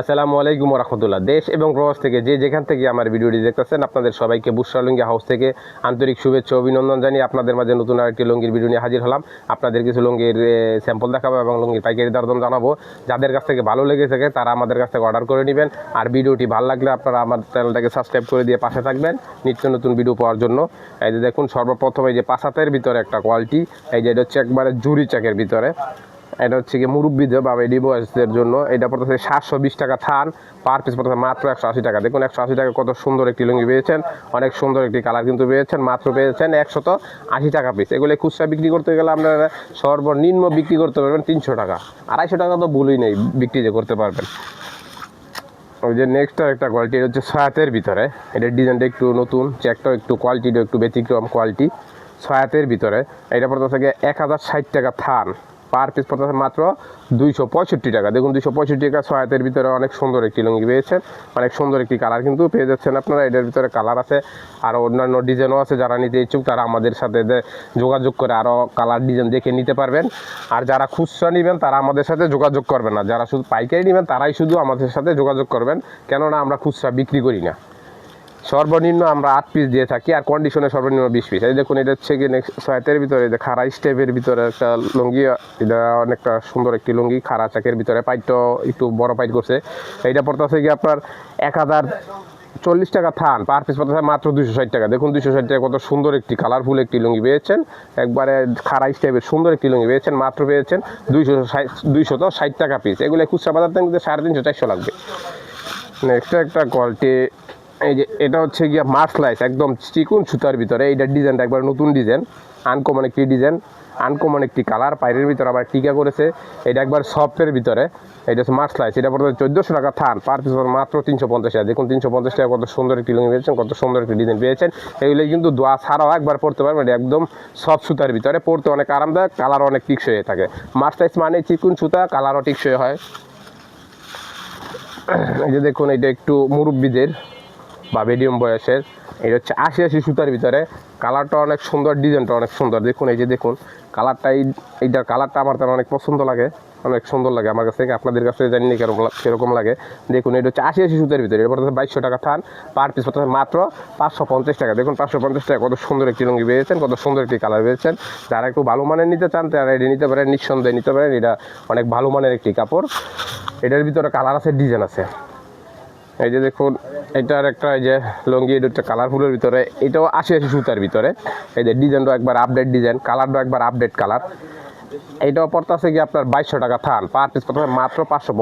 আসসালামু আলাইকুম রহমতুল্লাহ দেশ এবং প্রবাস থেকে যে যেখান থেকে আমার ভিডিওটি দেখতেছেন, আপনাদের সবাইকে বুসরা লুঙ্গি হাউস থেকে আন্তরিক শুভেচ্ছা, অভিনন্দন জানিয়ে আপনাদের মাঝে নতুন আরেকটি লুঙ্গির ভিডিও নিয়ে হাজির হলাম। আপনাদের কিছু লুঙ্গির স্যাম্পল দেখাবো এবং লুঙ্গির পাইকারি দরদাম জানাব। যাদের কাছ থেকে ভালো লেগে থাকে, তারা আমাদের কাছ থেকে অর্ডার করে নেবেন। আর ভিডিওটি ভালো লাগলে আপনারা আমার চ্যানেলটাকে সাবস্ক্রাইব করে দিয়ে পাশে থাকবেন নিত্য নতুন ভিডিও পাওয়ার জন্য। এই যে দেখুন, সর্বপ্রথম এই যে পাঁচাতের ভিতরে একটা কোয়ালিটি এই যে এটা হচ্ছে একবারে জুরি চাকের ভিতরে। এটা হচ্ছে কি মুরব্বীদের বা বেডি বয়সদের জন্য। এটা পড়তেছে সাতশো বিশ টাকা থান পার পিস পড়তেছে মাত্র একশো আশি টাকা। দেখুন, একশো আশি টাকা কত সুন্দর একটি লুঙ্গি পেয়েছেন, অনেক সুন্দর একটি কালার কিন্তু পেয়েছেন, মাত্র পেয়েছেন একশত আশি টাকা পিস এগুলো খুচরা বিক্রি করতে গেলে আপনারা সর্বনিম্ন বিক্রি করতে পারবেন তিনশো টাকা। আড়াইশো টাকা তো ভুলই নেই, বিক্রি যে করতে পারবেন। ওই যে নেক্সট একটা কোয়ালিটি হচ্ছে ছয়াতের ভিতরে। এটার ডিজাইনটা একটু নতুন চেকটাও একটু কোয়ালিটিটা একটু ব্যতিক্রম কোয়ালিটি ছয়াতের ভিতরে, এটা পড়তেছে গিয়ে এক হাজার ষাট টাকা থান। পার পিস পড়তেছে মাত্র দুইশো পঁয়ষট্টি টাকা। দেখুন, দুইশো পঁয়ষট্টি টাকা ছয়াতের ভিতরে অনেক সুন্দর একটি লুঙ্গি পেয়েছেন। অনেক সুন্দর একটি কালার কিন্তু পেয়ে যাচ্ছেন আপনারা। এটার ভিতরে কালার আছে, আর অন্যান্য ডিজাইনও আছে, যারা নিতে ইচ্ছুক তারা আমাদের সাথে যোগাযোগ করে আরও কালার ডিজাইন দেখে নিতে পারবেন। আর যারা খুচরা নেবেন, তারা আমাদের সাথে যোগাযোগ করবেন না। যারা শুধু পাইকারি নেবেন, তারাই শুধু আমাদের সাথে যোগাযোগ করবেন। কেননা আমরা খুচরা বিক্রি করি না। সর্বনিম্ন আমরা আট পিস দিয়ে থাকি, আর কন্ডিশনে সর্বনিম্ন বিশ পিস এই দেখুন, এটা হচ্ছে কি নেক্সট ছয়াতের ভিতরে খাড়া স্টেপের ভিতরে একটা লুঙ্গি, এটা অনেকটা সুন্দর একটি লুঙ্গি, খাড়া চাকের ভিতরে। পাইটটা একটু বড় পাইট করছে। এইটা পড়তেছে কি আপনার এক হাজার চল্লিশ টাকা থান পার পিস পড়তেছে মাত্র দুশো ষাট টাকা। দেখুন দুশো ষাট টাকা কত সুন্দর একটি কালারফুল একটি লুঙ্গি পেয়েছেন। একবারে খাড়া স্টেপের সুন্দর একটি লুঙ্গি পেয়েছেন, মাত্র পেয়েছেন দুইশো দুইশো তো ষাট টাকা পিস এগুলো খুচরা বাজার থেকে সাড়ে তিনশো, চারশো লাগবে। নেক্সট একটা কোয়ালিটি এই যে এটা হচ্ছে গিয়া মার্সলাইস একদম চিকুন সুতার ভিতরে। এইটার ডিজাইনটা একবার নতুন ডিজাইন আনকমন একটি ডিজাইন আনকমন একটি কালার পাইরের ভিতরে আবার টিকা করেছে। এটা একবার সফটের ভিতরে, এটা হচ্ছে মার্সলাইস এটা পড়তে চোদ্দোশো টাকা থান পার পিস মাত্র তিনশো পঞ্চাশ টাকা। দেখুন তিনশো পঞ্চাশ টাকা কত সুন্দর একটি লুঙ্গি পেয়েছেন, কত সুন্দর একটি ডিজাইন পেয়েছেন। এগুলো কিন্তু দোয়া ছাড়াও একবার পড়তে পারবেন, এটা একদম সফট সুতার ভিতরে। পড়তে অনেক আরামদায়ক কালার অনেক টিকসই হয়ে থাকে। মার্সলাইস মানে চিকুন সুতা কালারও টিকসই হয়। এই যে দেখুন এটা একটু মুরব্বীদের বা মিডিয়াম বয়সের এটা হচ্ছে আশি আশি সুতার ভিতরে। কালারটা অনেক সুন্দর, ডিজাইনটা অনেক সুন্দর। দেখুন, এই যে দেখুন, কালারটা এই, এইটার কালারটা আমার তার অনেক পছন্দ লাগে, অনেক সুন্দর লাগে আমার কাছ। আপনাদের কাছে জানি না কেরকম কীরকম লাগে। দেখুন, এটা হচ্ছে আশি আশি সুতার ভিতরে। পড়তেছে বাইশশো টাকা থান, পার পিস পড়তেছে মাত্র পাঁচশো পঞ্চাশ টাকা। দেখুন, পাঁচশো পঞ্চাশ টাকা, কত সুন্দর একটি লুঙ্গি পেয়েছেন, কত সুন্দর একটি কালার পেয়েছেন। যারা একটু ভালো মানের নিতে চান, তারা এটা নিতে পারেন, নিঃসন্দেহে নিতে পারেন। এটা অনেক ভালো মানের একটি কাপড়। এটার ভিতরে কালার আছে, ডিজাইন আছে। এই যে দেখুন, এটার একটা এই যে লঙ্গি, এটা কালারফুলের ভিতরে। এটাও আশি আশি সুতার ভিতরে। এই যে ডিজাইনটা একবার আপডেট ডিজাইন কালারটা একবার আপডেট কালার এইটাও পড়তেছে কি আপনার বাইশশো টাকা থান পার পিস মাত্র পাঁচশো